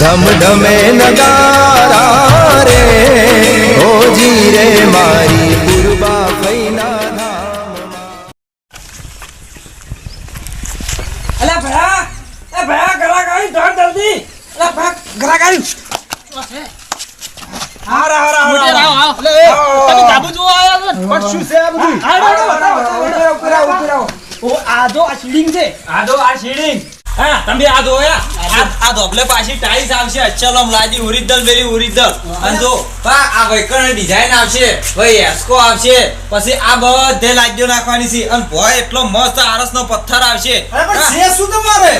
ધમ ધમે નગારા રે ઓજી રે મારી પૂર્વા ફૈના અલા એ ધોર જલ્દી. અલા હારા હારા મોટે રાવ, આવ. લે, તમે ધાબુ જોવા આવ્યા પણ શું છે આ બધું? ઉપર આવો ઉપર આવો ઓ આ જો આ શીડિંગ છે. આ જો આ શીડિંગ. હા તમે આ જો યા આ આ ધોબલે પાછી ટાઈલ્સ આવશે. અચલમ લાદી ઓરિજિનલ બેરી ઓરિજિનલ અને જો આ વૈકણ ડિઝાઇન આવશે. ભાઈ એસ્કો આવશે. પછી આ બધે લાદીઓ નાખવાની છે. અને ભોય એટલો મસ્ત આરસનો પથ્થર આવશે. પણ શું તમારે?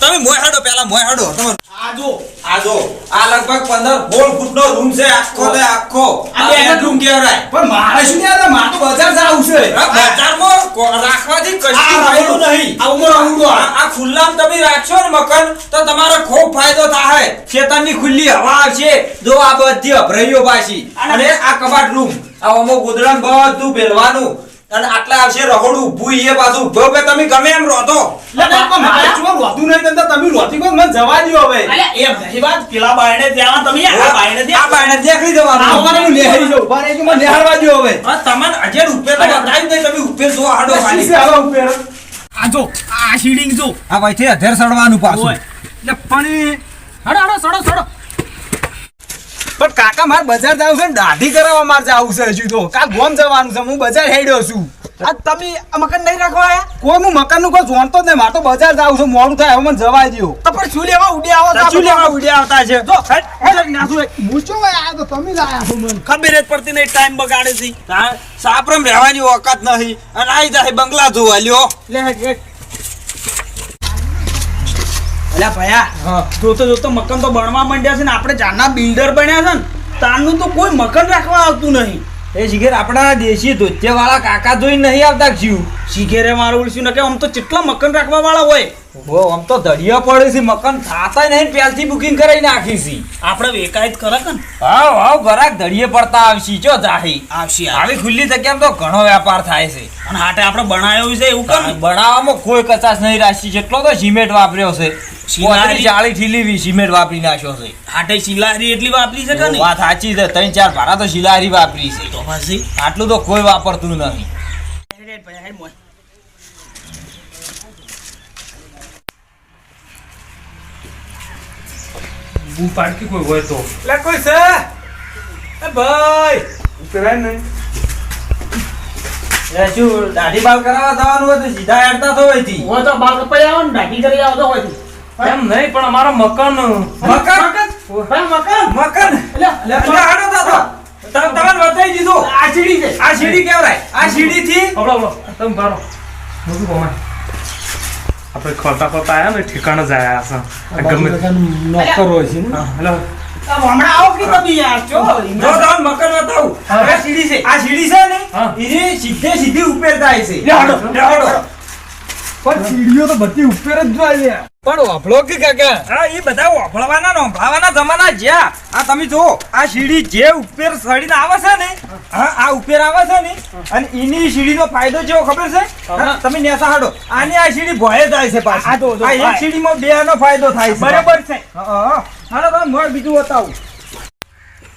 તમે મોય હાડો પેલા મોય હાડો. તમે આ લગભગ 15 16 ફૂટનો રૂમ છે. આખો ને આખો. આ બેડરૂમ કહેવાય. પણ મારે શું યાર મારે બજાર જાવું છે. રાખવાથી કશું નહીં. આ ખુલ્લામાં તમે રાખશો ને મકન તો તમારો ખૂબ ફાયદો થાય ખેતરની ખુલ્લી હવા આવશે. જો આ બધી અભરાઈઓ પાછી. અને આ કબાટ રૂમ આ અમુક ગોદડાને બધું બેલવાનું અને આટલા આવશે રહોડું ઊભું એ પાછું. ઊભો કે તમે ગમે એમ રહો તો મારે શું રોતું નહીં કરતા તમે રોતી કોઈ મને જવા દો હવે. એ નહીં. વાત, પેલા બાયણે ત્યાં તમે આ બાયણે આ બાયણે દેખરી આ દેવાનું ઉંમરે હું નેહારી જો ઊભા રહેજો મને નેહારવા દો હવે. હા, તમને અજે ઉપેર તો બતાવી દે તમે ઉપેર જો આડો ખાલી. છે હવે ઉપર આ જો, આ શીડિંગ જો. આ ભાઈ છે અધેર સડવાનું પાછું. એટલે પણ હડો, હડો, સડો, સડો. પણ કાકા મારે બજાર જવું છે ને દાઢી કરાવવા મારે જવું છે હજુ તો. કાલ ગોમ જવાનું છે હું બજાર હેડ્યો છું. આ તમે મકાન નહીં રાખવા આયા? કોઈ હું મકાનનું કોઈ જોણતો જ નહીં મારે તો બજાર જવું છે મોડું થાય હવે મને જવા દ્યો. તો પણ શું લેવા ઉડે આવો તો શું લેવા ઉડ્યા આવતા છે? તો નાસુ. મૂછો આ તો તમે લાયા છો મને. ખબર જ પડતી નહીં ટાઈમ બગાડે છે. સાપરમ રહેવાની ઓકાત નહીં અને આઈ જાય બંગલા જોવા લ્યો. લે. અલ્યા ભયા જોતો જોતો મકાન તો બનવા માંડ્યા છે ને આપણે જાના બિલ્ડર બન્યા છે ને તારનું તો કોઈ મકાન રાખવા આવતું નહીં. એ શિખર આપણા દેશી ધોતિયા વાળા કાકા જોઈ નહીં આવતા જીવ. શીખેરે મારું ઉલસ્યું ને કે આમ તો કેટલા મકાન રાખવા વાળા હોય? ઓ આમ તો દડિયા પડે છે મકાન થાતા નહીં પહેલથી બુકિંગ કરાવી નાખી છે. આપણે વેકાયત ખરા કે ને? હાવ હાવ ગરાક દડિયે પડતા આવશી જો જાહી. આવશે આવી ખુલ્લી જગ્યામાં તો ઘણો વેપાર થાય છે. અને હાટે આપણે બનાવ્યો છે એવું કેમ બનાવવામાં કોઈ કચાશ નહીં રાખી જેટલો તો સિમેન્ટ વાપર્યો છે. ચાળી ઠીલી સિમેન્ટ વાપરી નાખ્યો છે. હાટે શિલારી એટલી વાપરી છે કે વાત સાચી છે ત્રણ ચાર ભાડા તો શિલારી વાપરી છે. તો પછી? આટલું તો કોઈ વાપરતું નહીં પાડકી કોઈ છે? એ ભાઈ! ઉતરાય એ શું દાઢી બાલ કરાવવા જવાનું હોય તો સીધા હેડતા તો હોયથી હોય તો બાલ કપાઈ આવો ને ઢાંકી કરી આવો હોય તો. એમ નહીં પણ અમારો મકાન મકાન? મકાન? મકાન. એટલે એટલે હાડો દાદા તમે તમને બતાવી દીધું. આ સીડી છે. આ સીડી કેવરાય? આ સીડી થી હવડો, હવડો. તમે બધું ગમે આપણે ખોટા ખોટા આવ્યા ને ઠેકાણે જ આવ્યા છે ગમે નોકર હોય છે ને? હેલો. આ હમણાં આવો કે તમે યાર ચો જો તમને મકર બતાવું આ સીડી છે. આ સીડી છે ને. સીધે સીધી ઉપર થાય છે. લે હાડો, લે હાડો. પણ સીડીઓ તો બધી ઉપર જ જોઈએ પણ વાપલો કે કાકા? હા એ બધા વાપળવાના ને વાપરવાના જમાના જ્યાં આ તમે જો આ સીડી જે ઉપર સડીને આવે છે ને હા આ ઉપર આવે છે ને અને એની સીડીનો ફાયદો જેવો ખબર છે? તમે નેસા હાડો. આની આ સીડી ભોય જાય છે પાછી. આ એક સીડીમાં બે નો ફાયદો થાય છે. બરાબર છે. હા, હા. હાલો તમે મોય બીજું બતાવું.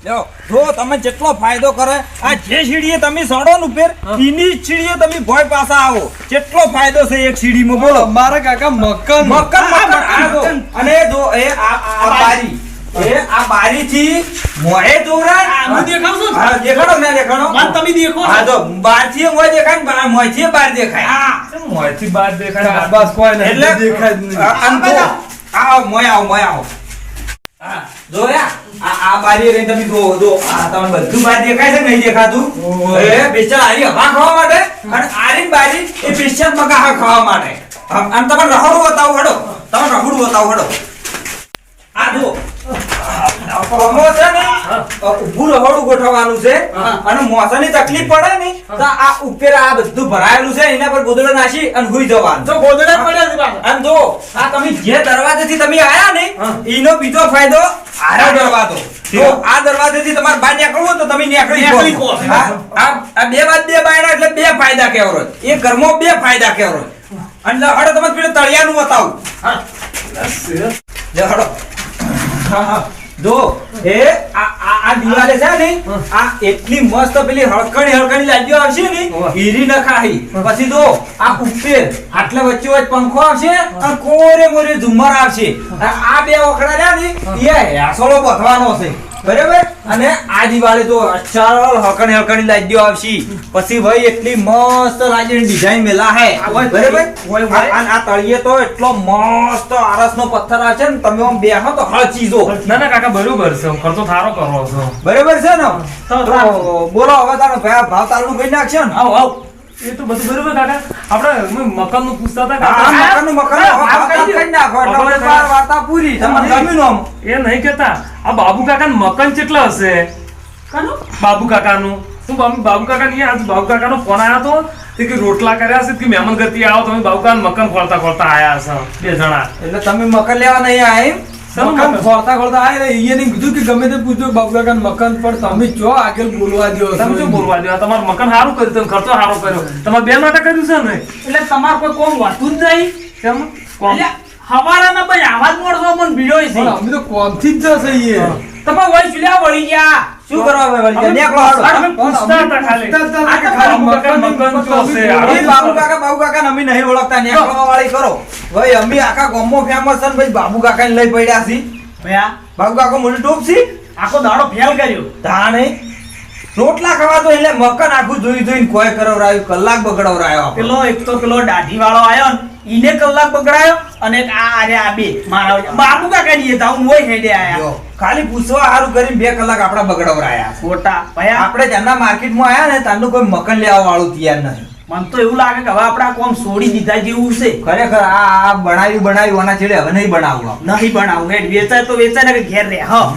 જો તમે જેટલો ફાયદો કરે આ જે સીડીએ તમે સડો ને ઉપર એની સીડીએ તમે ભોય પાછા આવો. જેટલો ફાયદો છે એક સીડીમાં બોલો. મારા કાકા મકાન જો. મક્કમ. અને જો એ આ બારી. એ આ બારી થી મોહે દોરાય આ હું હા દેખાડો ને દેખાડો. વાત તમે દેખો. હા તો બારથી મોય દેખાય ને મોયથી બાર દેખાય. હા. મોંથી બહાર દેખાય? બસ કોઈ નહીં એટલે દેખાય જો આવો મોય આવો મોય આવો. જોયા આ આ બારી રહીને તમે જો જો આ તમને બધું બહાર દેખાય છે નહીં દેખાતું. એ આરી હવા ખાવા માટે? અને આરી બારી એ પેસ્ચર મગા ખાવા માટે. આમ આમ તમે રહોડું બતાવો હડો. તમે રહોડું બતાવો હડો. આ જો અમો રહોડું ગોઠવવાનું છે. અને મોસાની તકલીફ પડે ને તો આ ઉપર આ બધું ભરાયેલું છે એના પર ગોદડો નાશી અને હુઈ જવાનું. તો ગોદડા પડ્યા છે પાછા. જો આ તમે જે દરવાજેથી તમે આયા ને એનો બીજો ફાયદો આરો દરવાજો. તો આ દરવાજેથી તમારે બહાર નીકળવું તો તમે નીકળી. આ બે વાત બે બાયણા એટલે બે ફાયદા કેવરો એ ઘરમાં બે ફાયદા કેવરો અને હડો તમે પેલું તળિયાનું બતાવું. હા. હડો હા, હા. જો એ આ દિવાલે છે ને આ એટલી મસ્ત પેલી હળકણી હળકણી લાગ્યો આવશે ને હીરી નખાઈ પછી જો આ ઉપર આટલા વચ્ચે વચ્ચે પંખો આવશે અને કોરે મોરે ઝુમ્મર આવશે. આ બે ઓખડા રહ્યા ને એ હેસોળો પથવાનો છે. બરાબર? અને આ દિવાળી તો અચાર હળકણી હકણી લાગ્યો આવશે. પછી ભાઈ એટલી મસ્ત લાગી ડિઝાઇન મેલા હે. બરાબર? આ- તળિયે તો એટલો મસ્ત આરસનો પથ્થર આવશે ને તમે આમ બેહો તો હળ ચીજો. ના ના કાકા બરોબર છે. ખર્ચો થારો કરો છો. બરાબર છે ને? બોલો હવે તારો ભાઈ ભાવ તારું કઈ નાખશે ને? આવ આવ. એ તો બધું બરોબર કાકા. આપણે મકાનનું પૂછતા હતા આ કાકા મકાનનું મકાન. હવે ભાવ નાખો એટલે હવે આપણે બાર વાર્તા પૂરી. તમને ગમ્યું આમ? એ નહીં કેતા આ બાબુ કાકા મકાન કેટલા હશે? કાનું? બાબુ કાકાનું. હું બાબુ કાકા નહીં આજ બાબુ કાકાનો ફોન આવ્યો હતો તે કે રોટલા કર્યા છે કે મહેમાન ગતિ આવો તમે બાબુ કાકા મકાન ખોલતા ખોલતા આયા છો બે જણા. એટલે તમે મકાન લેવા નહીં આયા એમ? શાનું મકાન? ખોરતા ખોરતા આય રે ઈએ નહીં કીધું કે ગમે તે પૂછજો બાબુ કાકા મકાન પર તમે જો આગળ બોલવા દ્યો. છો. તમે જો બોલવા દો તમાર મકાન સારું કર્યું તમે ખર્ચો સારો કર્યો. તમારે બે માટે કર્યું છે ને? એટલે તમારે કોઈ કોમ વાતું જ નહીં. કેમ? કોમ? એટલે હવારાના ભાઈ આવાજ મોડવા મને ભીડો છે. પણ અમે તો કોમથી જ જશે ઈએ તમે વળી ચૂલ્યા વળી ગયા. શું કરવા ભાઈ? નેકળો હાડો. પૂછતા હતા ખાલી. આ તો ખાલી કાકા મકાન તો છે એ બાબુ કાકા બાબુ કાકા અમે નહીં ઓળખતા નેકળવા વાળી કરો. ભાઈ અમે આખા ગોમો ફેમસ છે ભાઈ બાબુ કાકા લઈ પડ્યા છી ભયા બાબુ કાકો મોટી ટોપ છી? આખો દાડો ફેલ કર્યો. તાણે રોટલા ખાવા તો એટલે મકાન આખું જોઈ જોઈને કોઈ કરાવરાયું કલાક બગડવરાયો. પેલો એક તો પેલો દાઢી વાળો આવ્યો ને ઈને કલાક બગડાયો અને આ આરે આ બે મારા. બાબુ કાકા ની જાઉં હોય હેડે આયા. ખાલી પૂછવા સારું કરીને બે કલાક આપણા બગડવરાયા ખોટા ભાઈ આપણે જ્યારના માર્કેટમાં આયા ને ત્યાંનું કોઈ મકાન લેવા વાળું તૈયાર નહીં મને તો એવું લાગે કે હવે આપણા કોમ છોડી દીધા જેવું છે. ખરેખર આ આ બનાવ્યું બનાવ્યું આના છેડે હવે નહીં બનાવવા નહીં બનાવું હેડ વેચાય તો વેચાય ને ઘેર રે હા.